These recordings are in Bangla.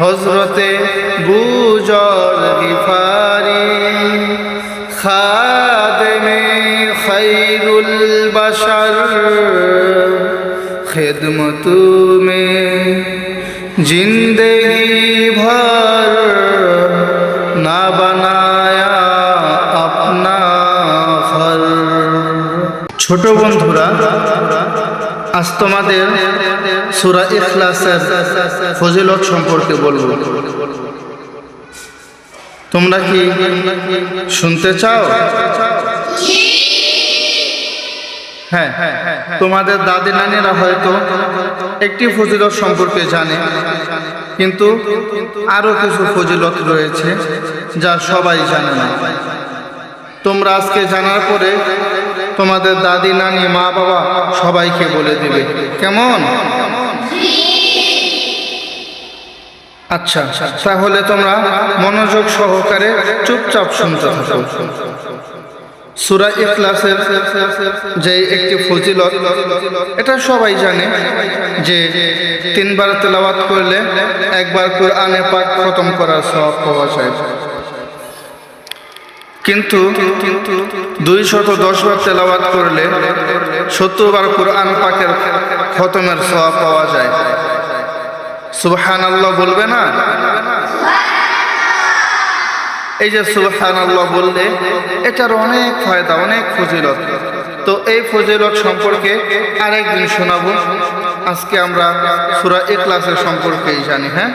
হজরতে গুজর গিফারি, খাদেমে খৈরুল বশর, খেদমত মে জিন্দগি ভর, না বানায়া আপনা ছোট বন্ধুরা আজ তোমাদের সুরা ইখলাসের ফজিলত সম্পর্কে বলব। তোমরা কি শুনতে চাও? হ্যাঁ তোমাদের দাদি নানিরা হয়তো একটি ফজিলত সম্পর্কে জানে, কিন্তু আরও কিছু ফজিলত রয়েছে যা সবাই জানে না। তোমরা আজকে জানার পরে তোমাদের দাদি, নানি, মা, বাবা সবাইকে বলে দিবে। কেমন? আচ্ছা তাহলে তোমরা মনোযোগ সহকারে চুপচাপ শুনতে থাকো। সুরা ইখলাসের যে একটি ফজিলত, এটা সবাই জানে যে তিনবার তেলাওয়াত করলে একবার কোরআনে পাক খতম করার সব পাওয়া যায়। কিন্তু দুই শত দশ বার তেলাওয়াত করলে সত্তর বার কোরআন পাকের খতমের সব পাওয়া যায়। সুবহান আল্লাহ বলবে না? এই যে সুবহান আল্লাহ বললে, এটার অনেক ফায়দা, অনেক ফজিলত। তো এই ফজিলত সম্পর্কে আরেকদিন শোনাবো। আজকে আমরা সুরা ইখলাসের সম্পর্কেই জানি হ্যাঁ?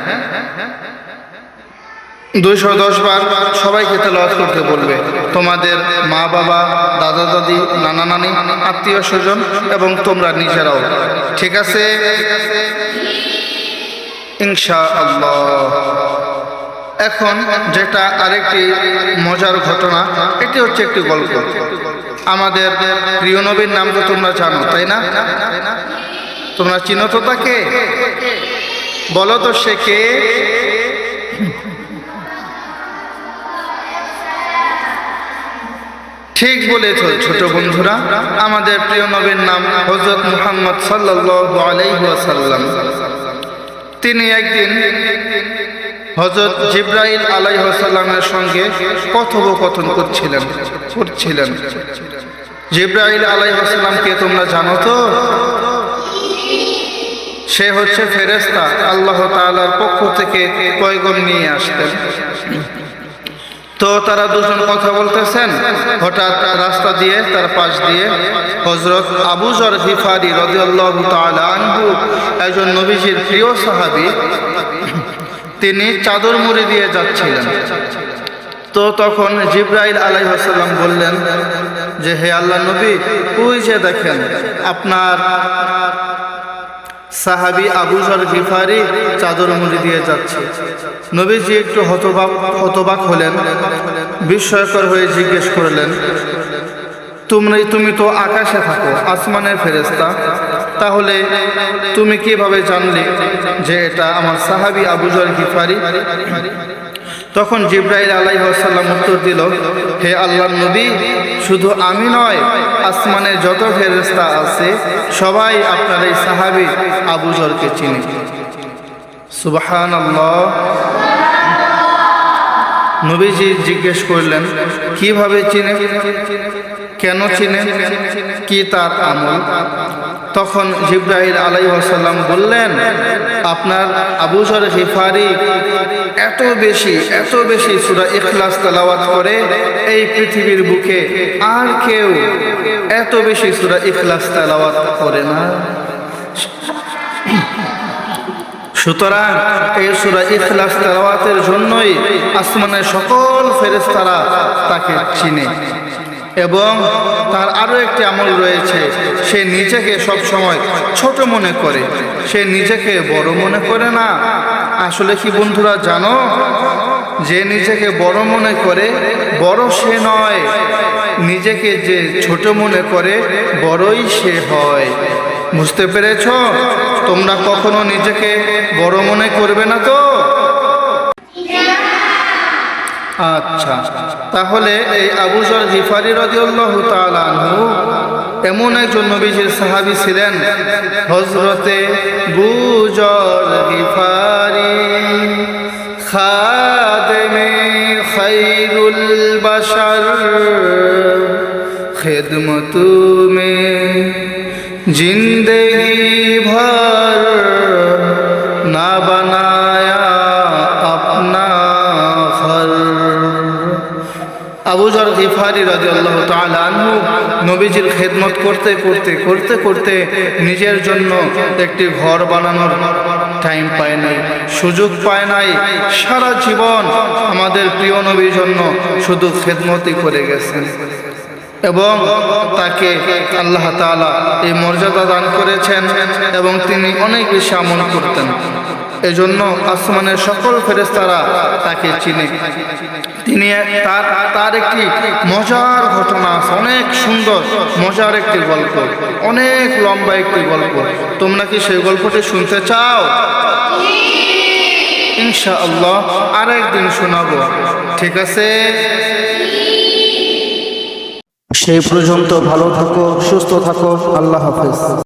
দুইশো দশ বার সবাইকে তেলাওয়াত করতে বলবে। তোমাদের মা, বাবা, দাদা, দাদি, নানা, নানি, আত্মীয়, স্বজন এবং তোমরা নিজেরাও। ঠিক আছে? আল্লাহ এখন যেটা আরেকটি মজার ঘটনা, এটি হচ্ছে একটি গল্প। আমাদের প্রিয় নবীর নাম তো তোমরা জানো, তাই না? তোমরা চিনো তো তাকে? বলো তো সে কে? ঠিক বলেছ, ছোট বন্ধুরা। আমাদের প্রিয় নবীর নাম হজরত মুহাম্মদ সাল্লাল্লাহু আলাইহি তিনি একদিন হজরত জিব্রাইল আলাইহাল্লামের সঙ্গে কথোপকথন করছিলেন করছিলেন। জিব্রাইল আলাইহাল্লামকে তোমরা জানো তো? সে হচ্ছে ফেরেস্তা আল্লাহ তাআলার পক্ষ থেকে পয়গম নিয়ে আসতেন। তো তারা দুজন কথা বলতেছেন। হঠাৎ রাস্তা দিয়ে, তার পাশ দিয়ে হজরত আবু তাআলা আনহু, একজন নবীজির প্রিয় সাহাবি, তিনি চাদর মুড়ি দিয়ে যাচ্ছিলেন। তো তখন জিব্রাইল আলাইহাল্লাম বললেন, যে হে আল্লাহ নবী, ওই যে দেখেন, আপনার সাহাবি আবুজর গিফারি চাদর মুড়ি দিয়ে যাচ্ছে। নবীজি একটু হতবাক হতবাক হলেন, বিস্ময়কর হয়ে জিজ্ঞেস করলেন তুমি তুমি তো আকাশে থাকো আসমানের ফেরেস্তা তাহলে তুমি কীভাবে জানলে যে এটা আমার সাহাবি আবুজর গিফারি? তখন জিব্রাইল আলাইসাল্লাম উত্তর দিল, হে আল্লাহ নবী, শুধু আমি নয় আসমানে যত ফেরেস্তা আছে, সবাই আপনার এই সাহাবি আবুজরকে চিনি। সুবাহান নবীজি জিজ্ঞেস করলেন, কীভাবে চিনে? কেন চিনে? কি তার আমল? তখন জিব্রাহিল আলাই বললেন আপনার আবু আবুজর হিফারি এত বেশি এত বেশি সুরা ইখলাস তালাওয়াত করে এই পৃথিবীর বুকে আর কেউ এত বেশি সুরা ইখলাস তালাওয়াত করে না। সুতরাং এই সুরা ইখলাস তেলাওয়াতের জন্যই আসমানের সকল ফেরেশতারা তাকে চিনে এবং তার আরও একটি আমল রয়েছে, সে নিজেকে সব সময় ছোট মনে করে। সে নিজেকে বড় মনে করে না। আসলে কি বন্ধুরা জানো? যে নিজেকে বড় মনে করে, বড় সে নয়। নিজেকে যে ছোট মনে করে, বড়ই সে হয়। বুঝতে পেরেছ? তোমরা কখনো নিজেকে বড় মনে করবে না তো? আচ্ছা তাহলে এই আবুজর জিফারি রদিউল্লাহ তালানহু এমন একজন নবীজির সাহাবি ছিলেন হজরতে গুজর গিফারি। খাদেমে খৈরুল বাসার খেদমতুমে জিন্দে আবু জর গিফারি রাজি আল্লাহ আনহু নবীজির খেদমত করতে করতে করতে করতে নিজের জন্য একটি ঘর বানানোর টাইম পায় নাই, সুযোগ পায় নাই। সারা জীবন আমাদের প্রিয় নবীর জন্য শুধু খেদমতই করে গেছেন। এবং তাকে আল্লাহ তাআলা এই মর্যাদা দান করেছেন এবং তিনি অনেক বেশি আমল করতেন। এজন্য আসমানের সকল ফেরেস্তারা তাকে চিনে। তিনি তার তার একটি মজার ঘটনা আছে। অনেক সুন্দর, মজার একটি গল্প, অনেক লম্বা একটি গল্প। তোমরা কি সেই গল্পটি শুনতে চাও? ইনশা আল্লাহ আর একদিন শোনাবো। ঠিক আছে? সেই পর্যন্ত ভালো থাকো, সুস্থ থাকো। আল্লাহ হাফেজ।